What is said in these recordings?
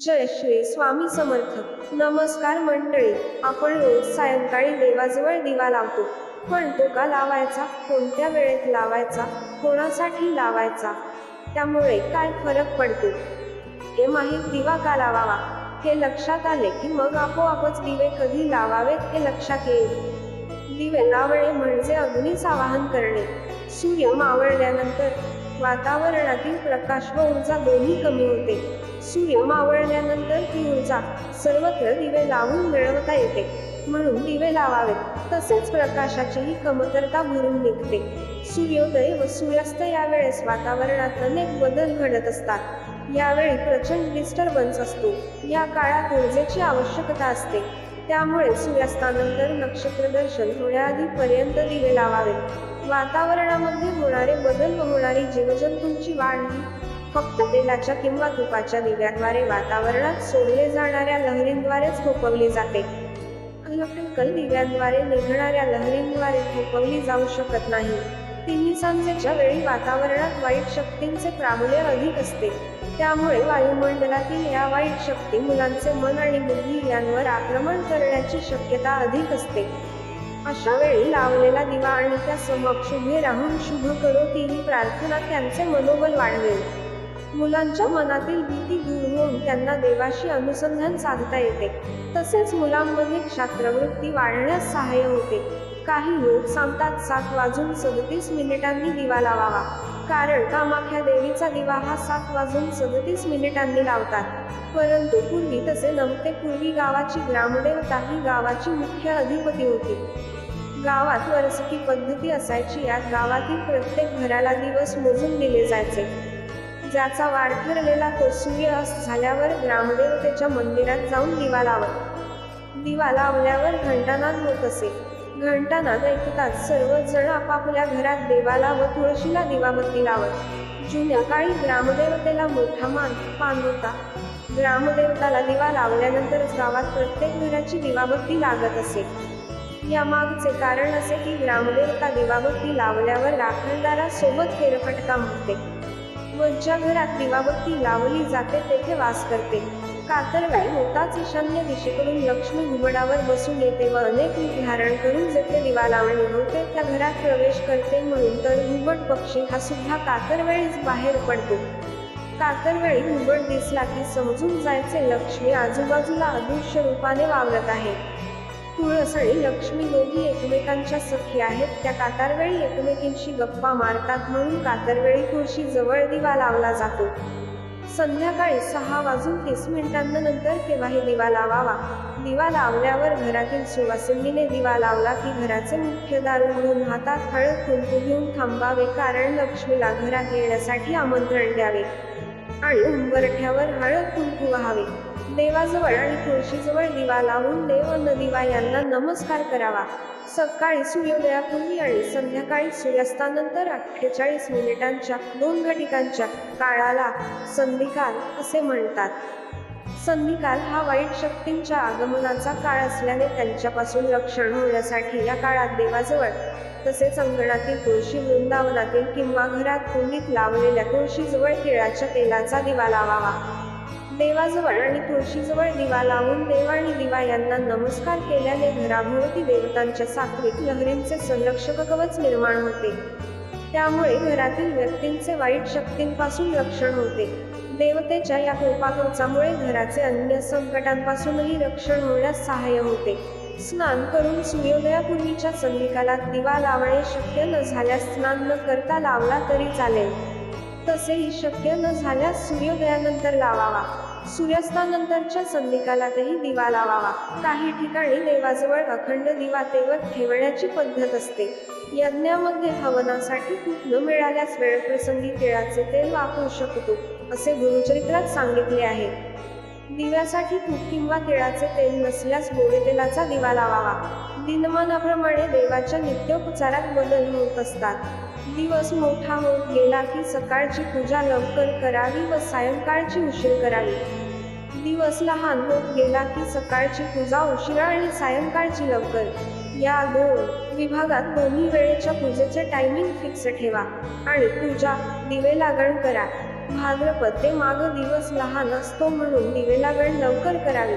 जय श्री स्वामी समर्थ. नमस्कार मंडळी आपण रोज सायंकाळी देवाजवळ दिवा लावतो. पण तो का लावायचा? कोणत्या वेळेत लावायचा? कोणासाठी लावायचा? त्यामुळे काय फरक पडतो? हे माहीत दिवा का लावावा? हे लक्षात आले की मग आपोआपच दिवे कधी लावावेत हे लक्षात येईल. दिवे लावणे म्हणजे अग्नीच आवाहन करणे. सूर्य मावळल्यानंतर वातावरणातील प्रकाश व ऊर्जा दोन्ही कमी होते. सूर्य मावळल्यानंतर ती ऊर्जा सर्वत्र दिवे लावून मिळवता येते. म्हणून दिवे लावावेत. तसेच प्रकाशाचीही कमतरता भरून निघते. सूर्योदय व सूर्यास्त यावेळेस वातावरणात अनेक बदल घडत असतात. यावेळी प्रचंड डिस्टर्बन्स असतो. या काळात ऊर्जेची आवश्यकता असते. त्यामुळे सूर्यास्तानंतर नक्षत्र दर्शन होण्याआधी पर्यंत दिवे लावावेत. वातावरणामध्ये होणारे बदल व होणारी जीवजंतूंची वाढ ही फक्त तेलाच्या किंवा तुपाच्या दिव्याद्वारे वातावरणात सोडले जाणाऱ्या लहरींद्वारेच थोपवली जाते. इलेक्ट्रिकल दिव्यांद्वारे निघणाऱ्या लहरींद्वारे थोपवली जाऊ शकत नाही. तिन्ही सांजेच्या वेळी वातावरणात वाईट शक्तींचे प्राबल्य अधिक असते. त्यामुळे वायुमंडलातील या वाईट शक्ती मुलांचे मन आणि बुद्धी यांवर आक्रमण करण्याची शक्यता अधिक असते. अशा वेळी लावलेला दिवा आणि त्या समक्ष उभे राहून शुभ करो ही प्रार्थना त्यांचे मनोबल वाढवेल. मुलांच्या मनातील भीती दूर होऊन त्यांना देवाशी अनुसंधान साधता येते. तसेच मुलांमध्ये क्षात्रवृत्ती वाढण्यास सहाय्य होते. काही लोक सांगतात सात वाजून सदतीस मिनिटांनी दिवा लावावा. कारण कामाख्या देवीचा दिवा हा सात वाजून सदतीस मिनिटांनी लावतात. परंतु पूर्वी तसे नव्हते. पूर्वी गावाची ग्रामदेवता ही गावाची मुख्य अधिपती होती. गावात वरसकी पद्धती असायची. यात गावातील प्रत्येक घराला दिवस मोजून दिले जायचे. ज्याचा वाढ ठरलेला तो सूर्य झाल्यावर ग्रामदेवतेच्या मंदिरात जाऊन दिवा लावत. दिवा लावल्यावर घंटानाद होत असे. घंटानाद ऐकताच सर्वजण आपापल्या घरात देवाला व तुळशीला दिवाबत्ती लावत. जुन्या काळी ग्रामदेवतेला मोठा मान पान होता. ग्रामदेवताला दिवा लावल्यानंतरच गावात प्रत्येक घराची दिवाबत्ती लागत असे. या मागचे कारण असे की ग्रामदेवता दिवाबत्ती लावल्यावर राखणदारासोबत फेरफटका मारते. व ज्या घरात दिवाबत्ती लावली जाते तेथे वास करते. कातरवाई होताच ईशान्य दिशेकडून लक्ष्मी घुबडावर बसून येते व अनेक रूप धारण करून जेथे दिवा लावणे होते त्या घरात प्रवेश करते म्हणून तर घुबड पक्षी हा सुद्धा कातरवेळीच बाहेर पडतो. कातरवेळी घुबड दिसला की समजून जायचे लक्ष्मी आजूबाजूला अदृश्य रूपाने वावरत आहे. तुळस आणि लक्ष्मी दोघी एकमेकांच्या सखी आहेत. त्या कातारवेळी एकमेकींशी गप्पा मारतात म्हणून कातरवेळी तुळशी जवळ दिवा लावला जातो. संध्याकाळी सहा वाजून तीस मिनिटांनंतर केव्हाही दिवा लावावा. दिवा लावल्यावर घरातील सुवासिनीने दिवा लावला की घराचे मुख्य दार उघडून हातात हळद कुंकू घेऊन थांबावे. कारण लक्ष्मीला घरात येण्यासाठी आमंत्रण द्यावे. आणि उंबरठ्यावर हळद कुंकू व्हावे. देवाजवळ आणि तुळशीजवळ दिवा लावून देव न दिवा यांना नमस्कार करावा. सकाळी सूर्योदयापूर्वी आणि संध्याकाळी सूर्यास्तानंतर अठ्ठेचाळीस मिनिटांच्या दोन घटिकांच्या काळाला संधिकाल असे म्हणतात. संधिकाल हा वाईट शक्तींच्या आगमनाचा काळ असल्याने त्यांच्यापासून रक्षण होण्यासाठी या काळात देवाजवळ तसेच अंगणातील तुळशी वृंदावनातील किंवा घरात कुंडीत लावलेल्या तुळशीजवळ तिळाच्या तेलाचा दिवा लावावा. देवाजवळ आणि तुळशीजवळ दिवा लावून देव आणि दिवा यांना नमस्कार केल्याने घराभोवती देवतांच्या सात्विक लहरींचे संरक्षक कवच निर्माण होते. त्यामुळे घरातील व्यक्तींचे वाईट शक्तींपासून रक्षण होते. देवतेच्या या कृपाकवचामुळे घराचे अन्य संकटांपासूनही रक्षण होण्यास सहाय्य होते. स्नान करून सूर्योदयापूर्वीच्या संधिकालात दिवा लावणे शक्य न झाल्यास स्नान न करता लावला तरी चालेल. तसेही शक्य न झाल्यास सूर्योदयानंतर लावावा. सूर्यास्तानंतरच्या संधिकालातही दिवा लावावा. काही ठिकाणी देवाजवळ अखंड दिवा तेवत ठेवण्याची पद्धत असते. यज्ञामध्ये हवनासाठी तूप न मिळाल्यास वेळप्रसंगी तिळाचे तेल वापरू शकतो असे गुरुचरित्रात सांगितले आहे. दिव्यासाठी तूप किंवा तिळाचे तेल नसल्यास गोडे तेलाचा दिवा लावावा. दिनमानाप्रमाणे देवाच्या नित्योपचारात बदल होत असतात. दिवस मोठा होत गेला की सकाळची पूजा लवकर करावी व सायंकाळची उशीर करावी. दिवस लहान होत गेला की सकाळची पूजा उशिरा आणि सायंकाळची लवकर. या दोन विभागात दोन्ही वेळेच्या पूजेचे टायमिंग फिक्स ठेवा आणि पूजा दिवे लागण करा. भाद्रपद ते दिवस लहान असतो म्हणून दिवे लागण लवकर करावी.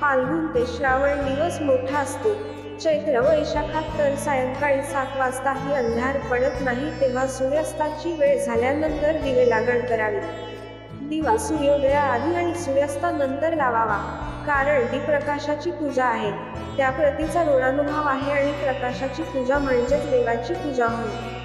फाल्गुन ते श्रावण दिवस मोठा असतो. चैत्र वैशाखात तर सायंकाळी सात वाजताही अंधार पडत नाही तेव्हा सूर्यास्ताची वेळ झाल्यानंतर दिवे लागण करावी. दिवा सूर्योदयाआधी आणि सूर्यास्तानंतर लावावा. कारण ती प्रकाशाची पूजा आहे. त्या प्रतीचा ऋणानुभाव आहे आणि प्रकाशाची पूजा म्हणजेच देवाची पूजा होय.